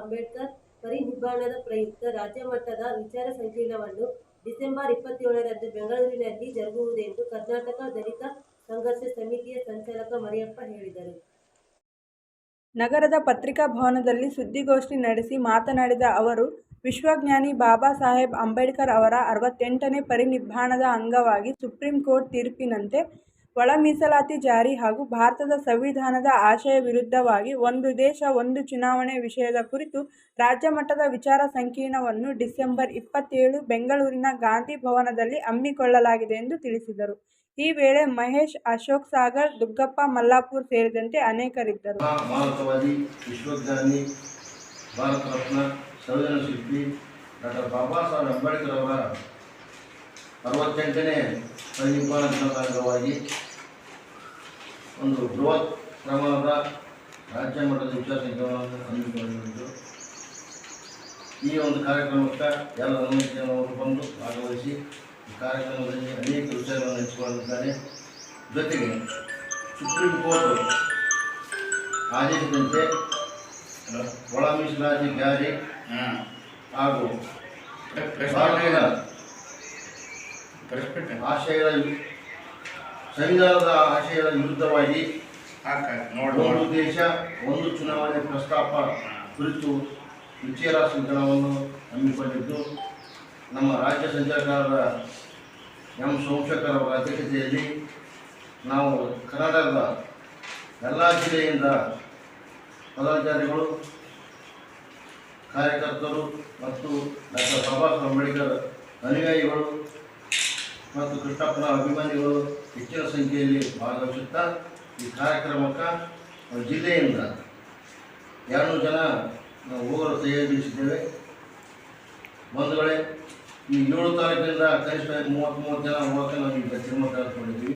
ಅಂಬೇಡ್ಕರ್ ಪರಿನಿಬ್ಬಾಣದ ಪ್ರಯುಕ್ತ ರಾಜ್ಯ ಮಟ್ಟದ ವಿಚಾರ ಸಂಕಿರಣವನ್ನು ಡಿಸೆಂಬರ್ ಇಪ್ಪತ್ತೇಳರಂದು ಬೆಂಗಳೂರಿನಲ್ಲಿ ಜರುಗುವುದೆಂದು ಕರ್ನಾಟಕ ದಲಿತ ಸಂಘರ್ಷ ಸಮಿತಿಯ ಸಂಚಾಲಕ ಮರಿಯಪ್ಪ ಹೇಳಿದರು. ನಗರದ ಪತ್ರಿಕಾ ಭವನದಲ್ಲಿ ಸುದ್ದಿಗೋಷ್ಠಿ ನಡೆಸಿ ಮಾತನಾಡಿದ ಅವರು, ವಿಶ್ವಜ್ಞಾನಿ ಬಾಬಾ ಸಾಹೇಬ್ ಅಂಬೇಡ್ಕರ್ ಅವರ ಅರವತ್ತೆಂಟನೇ ಪರಿನಿಬ್ಬಾಣದ ಅಂಗವಾಗಿ ಸುಪ್ರೀಂ ಕೋರ್ಟ್ ತೀರ್ಪಿನಂತೆ ಒಳ ಮೀಸಲಾತಿ ಜಾರಿ ಹಾಗೂ ಭಾರತದ ಸಂವಿಧಾನದ ಆಶಯ ವಿರುದ್ಧವಾಗಿ ಒಂದು ದೇಶ, ಒಂದು ಚುನಾವಣೆ ವಿಷಯದ ಕುರಿತು ರಾಜ್ಯ ಮಟ್ಟದ ವಿಚಾರ ಸಂಕಿರಣವನ್ನು ಡಿಸೆಂಬರ್ ಇಪ್ಪತ್ತೇಳು ಬೆಂಗಳೂರಿನ ಗಾಂಧಿ ಭವನದಲ್ಲಿ ಹಮ್ಮಿಕೊಳ್ಳಲಾಗಿದೆ ಎಂದು ತಿಳಿಸಿದರು. ಈ ವೇಳೆ ಮಹೇಶ್, ಅಶೋಕ್ ಸಾಗರ್, ದುಗ್ಗಪ್ಪ, ಮಲ್ಲಾಪುರ್ ಸೇರಿದಂತೆ ಅನೇಕರಿದ್ದರು. ಭಾರತ ರತ್ನ ಸಂವಿಧಾನ ಶಿಲ್ಪಿ ಡಾಕ್ಟರ್ ಬಾಬಾ ಸಾಹೇಬ್ ಅಂಬೇಡ್ಕರ್ ಅವರ ಅರವತ್ತೆಂಟನೇ ಪರಿನಿಬ್ಬಾಣ ದಿನದ ಅಂಗವಾಗಿ ಒಂದು ಬೃಹತ್ ಪ್ರಮಾಣದ ರಾಜ್ಯ ಮಟ್ಟದ ವಿಚಾರ ಸಂಕಿರಣವನ್ನು ಹಮ್ಮಿಕೊಂಡಿದ್ದು ಈ ಒಂದು ಕಾರ್ಯಕ್ರಮಕ್ಕೆ ಎಲ್ಲ ಅನುಮತಿಯನ್ನು ಬಂದು ಭಾಗವಹಿಸಿ ಈ ಕಾರ್ಯಕ್ರಮದಲ್ಲಿ ಅನೇಕ ವಿಚಾರಗಳನ್ನು ಹಂಚಿಕೊಂಡಿದ್ದಾರೆ. ಜೊತೆಗೆ ಸುಪ್ರೀಂ ಕೋರ್ಟ್ ಆದೇಶದಂತೆ ಒಳ ಮೀಸಲಾತಿ ಜಾರಿ ಹಾಗೂ ಭಾರತದ ಆಶಯಗಳ ಸರಿಯಾದ ಸಂವಿಧಾನದ ಆಶಯಗಳ ವಿರುದ್ಧವಾಗಿ ಒಂದು ದೇಶ ಒಂದು ಚುನಾವಣೆ ಪ್ರಸ್ತಾಪ ಕುರಿತು ವಿಚಾರ ಸಂಕಲನವನ್ನು ಹಮ್ಮಿಕೊಂಡಿದ್ದು ನಮ್ಮ ರಾಜ್ಯ ಸಂಚಾಲಕರಾದ ಎಂ ಸೋಮಶೇಖರ್ ಅವರ ಅಧ್ಯಕ್ಷತೆಯಲ್ಲಿ ನಾವು ಕರ್ನಾಟಕದ ಎಲ್ಲ ಜಿಲ್ಲೆಯಿಂದ ಪದಾಧಿಕಾರಿಗಳು ಕಾರ್ಯಕರ್ತರು ಮತ್ತು ಡಾಕ್ಟರ್ ಬಾಬಾ ಸಾಹೇಬ್ ಅಂಬೇಡ್ಕರ್ ಅನುಯಾಯಿಗಳು ಮತ್ತು ಕೃಷ್ಣಪ್ಪನ ಅಭಿಮಾನಿಗಳು ಹೆಚ್ಚಿನ ಸಂಖ್ಯೆಯಲ್ಲಿ ಭಾಗವಹಿಸುತ್ತಾ ಈ ಕಾರ್ಯಕ್ರಮಕ್ಕೆ ಜಿಲ್ಲೆಯಿಂದ ಎರಡು ಜನ ನಾವು ಹೋಗಲು ತಯಾರಿಸಿದ್ದೇವೆ. ಬಂಧುಗಳೇ ಈ ಏಳು ತಾರೀಕಿನಿಂದ ಕನಿಷ್ಠ ಮೂವತ್ತು ಮೂವತ್ತು ಜನ ಹೋಗೋಕ್ಕೆ ನಾವು ಈಗ ತೀರ್ಮಾನ ತೆಗೆದುಕೊಂಡಿದ್ದೀವಿ.